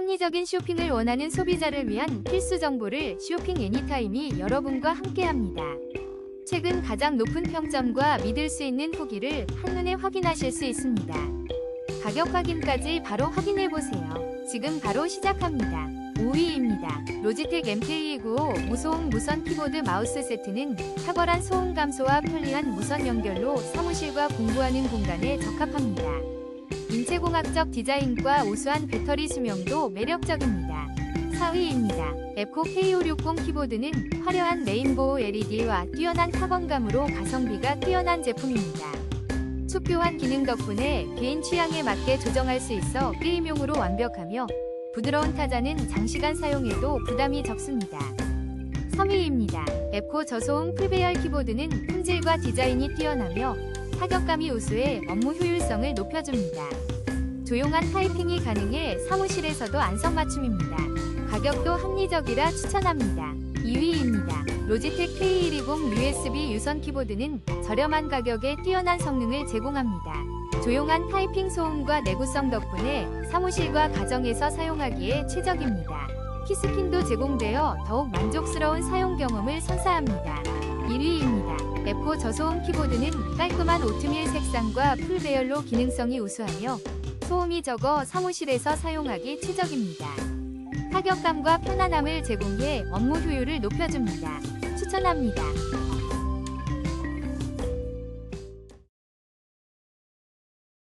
합리적인 쇼핑을 원하는 소비자를 위한 필수 정보를 쇼핑 애니타임이 여러분과 함께합니다. 최근 가장 높은 평점과 믿을 수 있는 후기를 한눈에 확인하실 수 있습니다. 가격 확인까지 바로 확인해 보세요. 지금 바로 시작합니다. 5위입니다. 로지텍 MK295 무소음 무선 키보드 마우스 세트는 탁월한 소음 감소와 편리한 무선 연결로 사무실과 공부하는 공간에 적합합니다. 인체공학적 디자인과 우수한 배터리 수명도 매력적입니다. 4위입니다. 에코 K560 키보드는 화려한 레인보우 LED와 뛰어난 타건감으로 가성비가 뛰어난 제품입니다. 촉교한 기능 덕분에 개인 취향에 맞게 조정할 수 있어 게임용으로 완벽하며 부드러운 타자는 장시간 사용해도 부담이 적습니다. 3위입니다. 앱코 저소음 풀배열 키보드는 품질과 디자인이 뛰어나며 타격감이 우수해 업무 효율성을 높여줍니다. 조용한 타이핑이 가능해 사무실에서도 안성맞춤입니다. 가격도 합리적이라 추천합니다. 2위입니다. 로지텍 K120 USB 유선 키보드는 저렴한 가격에 뛰어난 성능을 제공합니다. 조용한 타이핑 소음과 내구성 덕분에 사무실과 가정에서 사용하기에 최적입니다. 키스킨도 제공되어 더욱 만족스러운 사용 경험을 선사합니다. 1위입니다. 에코 저소음 키보드는 깔끔한 오트밀 색상과 풀배열로 기능성이 우수하며 소음이 적어 사무실에서 사용하기 최적입니다. 타격감과 편안함을 제공해 업무 효율을 높여줍니다. 추천합니다.